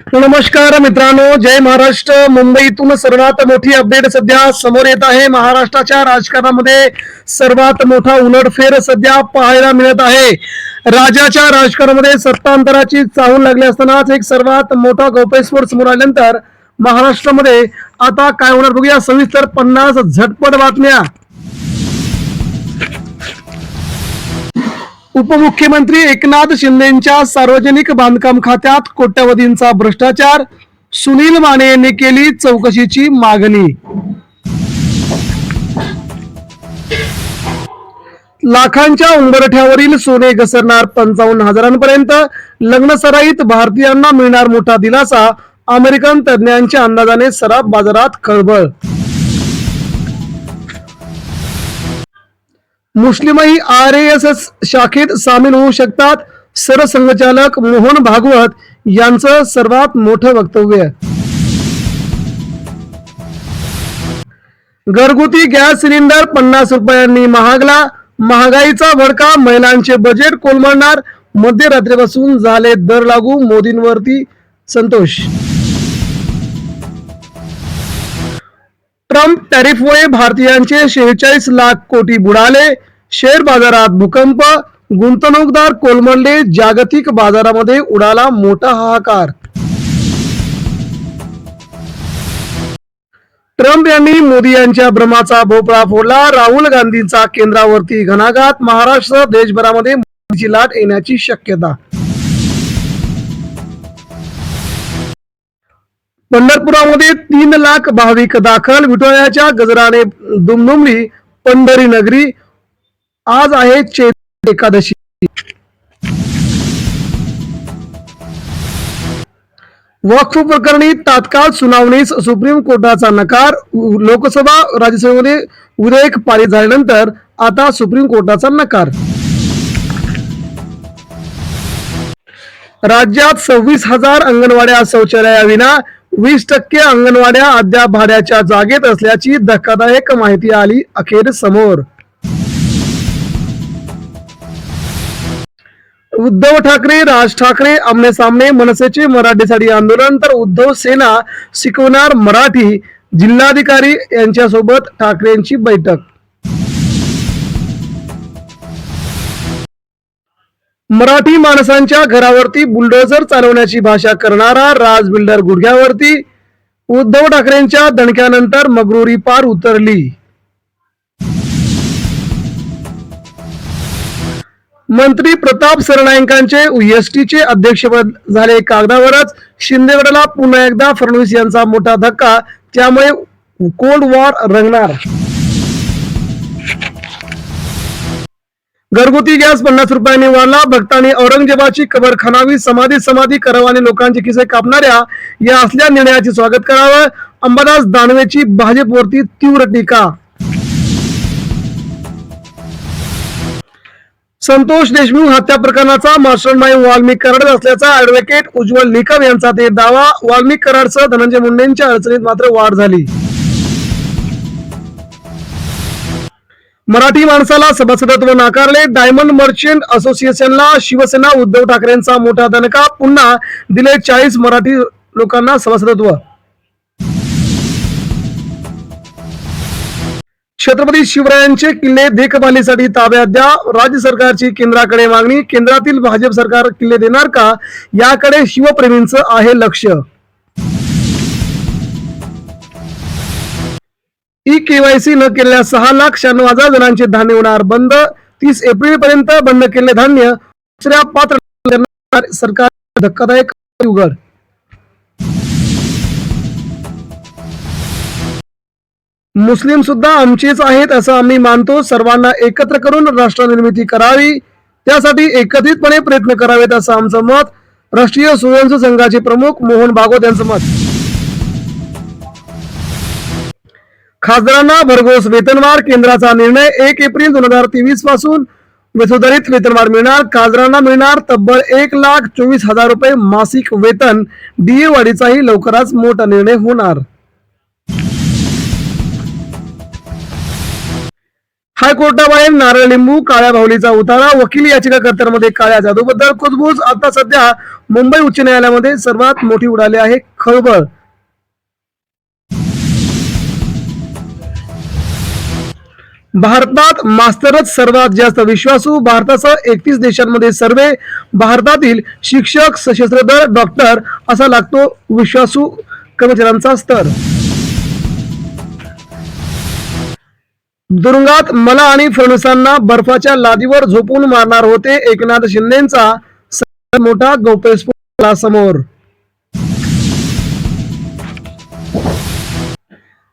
नमस्कार मित्रांनो जय महाराष्ट्र. मुंबईतून सर्वात मोठी अपडेट सध्या समोर येत आहे. महाराष्ट्राच्या राजकारणामध्ये सर्वात मोठा उलटफेर सध्या पाहायला मिळत आहे. राज्याच्या राजकारणामध्ये सत्तांतराची चाहूल लागली असतानाच एक सर्वात मोठा गौप्यस्फोट समोर आल्यानंतर महाराष्ट्रामध्ये आता काय होणार बघूया. सविस्तर पन्नास झटपट बातम्या. उपमुख्यमंत्री एकनाथ शिंदेच्या सार्वजनिक बांधकाम खात्यात कोट्यवधींचा भ्रष्टाचार सुनील माने यांनी केली चौकशीची मागणी. लाखांच्या उंबरठ्यावरील सोने घसरणार पंचावन्न हजारांपर्यंत लग्नसराईत भारतीयांना मिळणार मोठा दिलासा अमेरिकन तज्ज्ञांच्या अंदाजाने सराफ बाजारात खळबळ मुस्लिमही आर एस एस शाखेत सामील होऊ शकतात. सरसंघचालक मोहन भागवत यांचं सर्वात मोठं वक्तव्य घरगुती गॅस सिलेंडर पन्नास रुपयांनी महागला. महागाईचा भडका महिलांचे बजेट कोलमडणार. मध्यरात्रीपासून झाले दर लागू मोदींवरती संतोष. ट्रम्प टॅरिफमुळे भारतीयांचे शेहेचाळीस लाख कोटी बुडाले. शेअर बाजारात भूकंप गुंतवणूकदार कोलमडले जागतिक बाजारामध्ये उडाला मोठा हाहाकार. ट्रम्प यांनी मोदी यांच्या भ्रमाचा भोपळा फोडला. राहुल गांधींचा केंद्रावरती घणाघात. महाराष्ट्र देशभरामध्ये मोदीची लाट येण्याची शक्यता. पंढरपुरामध्ये तीन लाख भाविक दाखल. विठोळ्याच्या गजराने दुमदुमली पंढरी नगरी आज आहे चैत्र एकादशी. वक्फ प्रकरणी तात्काळ सुनावणीस सुप्रीम कोर्टाचा नकार. लोकसभा राज्यसभेमध्ये विधेयक पारित झाल्यानंतर आता सुप्रीम कोर्टाचा नकार. राज्यात सव्वीस हजार अंगणवाड्या शौचालयाविना वीस टक्के अंगणवाड्या अद्याप भाड्याच्या जागेत असल्याची धक्कादायक माहिती आली अखेर समोर. उद्धव ठाकरे राज ठाकरे आमने सामने मनसेचे मराठीसाठी आंदोलन. तर उद्धव सेना शिकवणार मराठी जिल्हाधिकारी यांच्यासोबत ठाकरेंची बैठक. मराठी माणसांच्या घरावरती बुलडोझर चालवण्याची भाषा करणारा राज बिल्डर गुडघ्यावरती उद्धव ठाकरेंच्या दणक्यानंतर मगरुरी पार उतरली. मंत्री प्रताप सरनाईकांचे एसटीचे अध्यक्षपद झाले कागदावरच. शिंदेगडाला पुन्हा एकदा फडणवीस यांचा मोठा धक्का. त्यामुळे कोल्ड वॉर रंगणार. घरगुती गॅस पन्नास रुपयांनी वाढला. भक्तांनी औरंगजेबाची कबर खणावी. समाधी समाधी करावं लोकांचे खिसे कापणाऱ्या या असल्या निर्णयाचे स्वागत करावं. अंबादास दानवेची भाजपवरती तीव्र टीका. संतोष देशमुख हत्या प्रकरणाचा मास्टर माइंड वाल्मिक कराड असल्याचा ऍडव्होकेट उज्ज्वल निकम यांचा ते दावा. वाल्मिक कराडसह धनंजय मुंडेंच्या अडचणीत मात्र वाढ झाली. मराठी माणसाला सभासदत्व नाकारले. डायमंड मर्चंट असोसिएशनला शिवसेना उद्धव ठाकरेंचा मोठा दणका. पुन्हा दिले चाळीस मराठी लोकांना सभासदत्व. छत्रपती शिवरायांचे किल्ले देखभालीसाठी ताब्यात द्या. राज्य सरकारची केंद्राकडे मागणी केंद्रातील भाजप सरकार किल्ले देणार का? याकडे शिवप्रेमींचं आहे लक्ष. ई केवायसी न केलेल्या सहा लाख शहाण्णव हजार जणांचे धान्य होणार बंद. तीस एप्रिल पर्यंत बंद केलेले धान्य दुसऱ्या पात्र सरकार धक्कादायक उघड. मुस्लिम सुद्धा आमचेच आहेत असं आम्ही मानतो. सर्वांना एकत्र करून राष्ट्र निर्मिती करावी. त्यासाठी एकत्रितपणे प्रयत्न करावेत असं आमचं मत. राष्ट्रीय स्वयंसेवक संघाचे प्रमुख मोहन भागवत यांचं मत. खासदारांना भरघोस वेतनवाढ केंद्राचा निर्णय एक एप्रिल दोन हजार तेवीसपासून सुधारित वेतनवाढ मिळणार. खासदारांना मिळणार तब्बल एक लाख चोवीस हजार रुपये मासिक वेतन. डीए वाढीचाही लवकरच मोठा निर्णय होणार. हायकोर्टाबाहेर नारळ लिंबू काळ्या भाऊलीचा उतारा वकील याचिकाकर्त्यांमध्ये काळ्या जादूबद्दल कुजबूज. आता सध्या मुंबई उच्च न्यायालयामध्ये सर्वात मोठी उडाली आहे खळबळ. भारतात मास्तरच सर्वात जास्त विश्वासू भारतासह एकतीस देशांमध्ये सर्वे. भारतातील शिक्षक सशस्त्र दल डॉक्टर असा लागतो विश्वासू कर्मचाऱ्यांचा स्तर. दुरुंगात मला आणि फडणवीसांना बर्फाच्या लादीवर झोपून मारणार होते एकनाथ शिंदेचा मोठा गौप्यस्फोट समोर.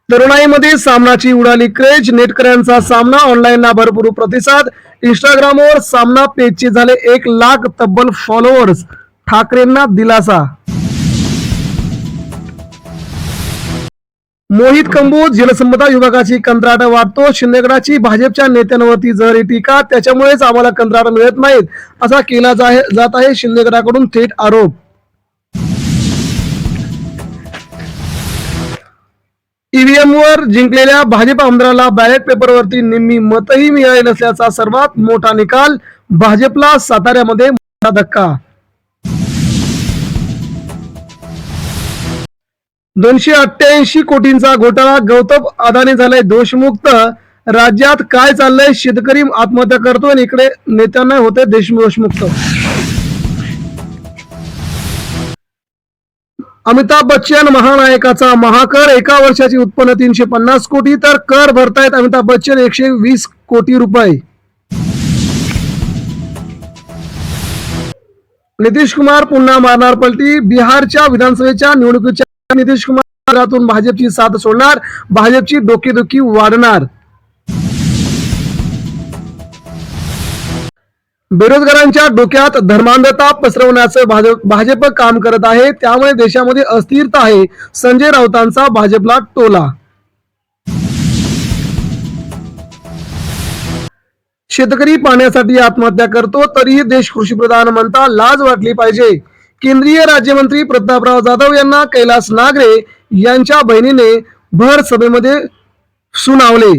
तरुणाईमध्ये सामनाची उडाली क्रेज नेटकऱ्यांचा सामना ऑनलाईनला भरपूर प्रतिसाद. इंस्टाग्रामवर सामना पेजचे झाले एक लाख तब्बल फॉलोअर्स ठाकरेंना दिलासा. मोहित कंबोज जलसंपदा विभागाची कंत्राट वाटतो शिंदेगडाची भाजपच्या नेत्यांवरती जहरी टीका त्याच्यामुळेच आम्हाला कंत्राट मिळत नाहीत असा केला जात आहे शिंदेगडाकडून थेट आरोप. ईव्हीएम वर जिंकलेल्या भाजप आमदाराला बॅलेट पेपरवरती निम्मी मतही मिळाली नसल्याचा सर्वात मोठा निकाल भाजपला साताऱ्यामध्ये मोठा धक्का. दोनशे अठ्ठ्याऐंशी कोटींचा घोटाळा गौतम अदानी झालाय. दोषमुक्त राज्यात काय चाललंय? शेतकरी आत्महत्या करतोय आणि इकडे नेत्यांना होते देशमुख अमिताभ बच्चन महानायकाचा महाकर एका वर्षाची उत्पन्न तीनशे पन्नास कोटी तर कर भरतायत अमिताभ बच्चन एकशे वीस कोटी रुपये. नितीश कुमार पुन्हा मारणार पलटी. बिहारच्या विधानसभेच्या निवडणुकीच्या नितीश कुमारातून भाजपची साथ सोडणार भाजपची डोकेदुखी वाढणार. बेरोजगारांच्या डोक्यात धर्मांधता पसरवण्याचं भाजप भाजप काम करत आहे त्यामुळे देशामध्ये अस्थिरता आहे. संजय राऊतांचा भाजपला टोला. शेतकरी पाण्यासाठी आत्महत्या करतो तरीही देश कृषीप्रधान म्हणता लाज वाटली पाहिजे. केंद्रीय राज्यमंत्री प्रतापराव जाधव यांना कैलास नागरे यांच्या बहिणीने भर सभेमध्ये सुनावले.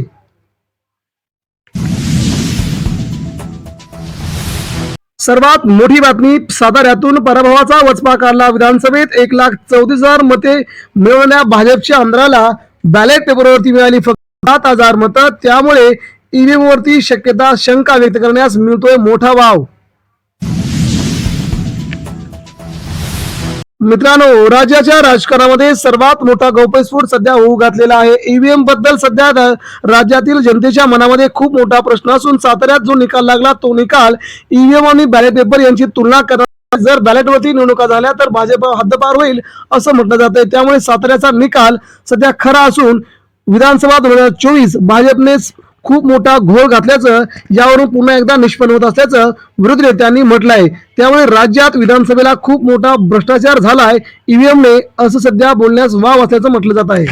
सर्वात मोठी बातमी साताऱ्यातून पराभवाचा वचपा काढला. विधानसभेत एक लाख चौतीस हजार मते मिळवण्या भाजपच्या आमदाराला बॅलेट पेपरवरती मिळाली फक्त सात हजार मतं. त्यामुळे ईव्हीएम वरती शक्यता शंका व्यक्त करण्यास मिळतोय मोठा वाव. मित्रांनो राज्याच्या राजकारणामध्ये सर्वात मोठा गौप्यस्फोट सध्या होऊ घातलेला आहे. ईव्हीएमबद्दल सध्या राज्यातील जनतेच्या मनामध्ये खूप मोठा प्रश्न असून साताऱ्यात जो निकाल लागला तो निकाल ईव्हीएम आणि बॅलेट पेपर यांची तुलना करणार. जर बॅलेटवरती निवडणुका झाल्या तर भाजप हद्दपार होईल असं म्हटलं जात आहे त्यामुळे साताऱ्याचा निकाल सध्या खरा असून विधानसभा दोन हजार चोवीस भाजपने खूप मोठा घोळ घातल्याचं यावरून पुन्हा एकदा निष्पन्न होत असल्याचं विरोधी नेत्यांनी म्हटलं आहे त्यामुळे राज्यात विधानसभेला खूप मोठा भ्रष्टाचार झालाय. ईव्हीएमने असं सध्या बोलण्यास वाव असल्याचं म्हटलं जात आहे.